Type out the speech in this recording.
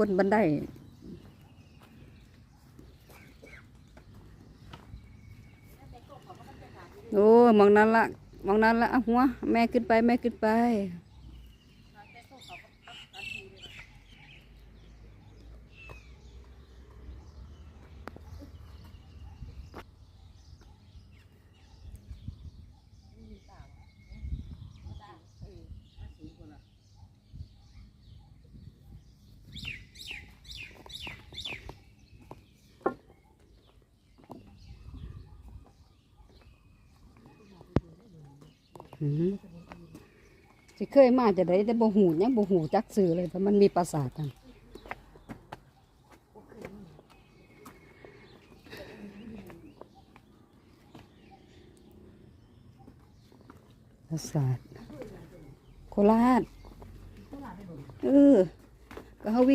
บนบันไดโอ้มองนั้นละมองนั้นละอาหัว แม่ขึ้นไป แม่ขึ้นไป อืมสิเคยมาจะได้แต่บ่หูยังบ่หูจักสื่อเลยเพราะมันมีปราสาทกันปราสาทโคราชเออก็เขาวิ่ง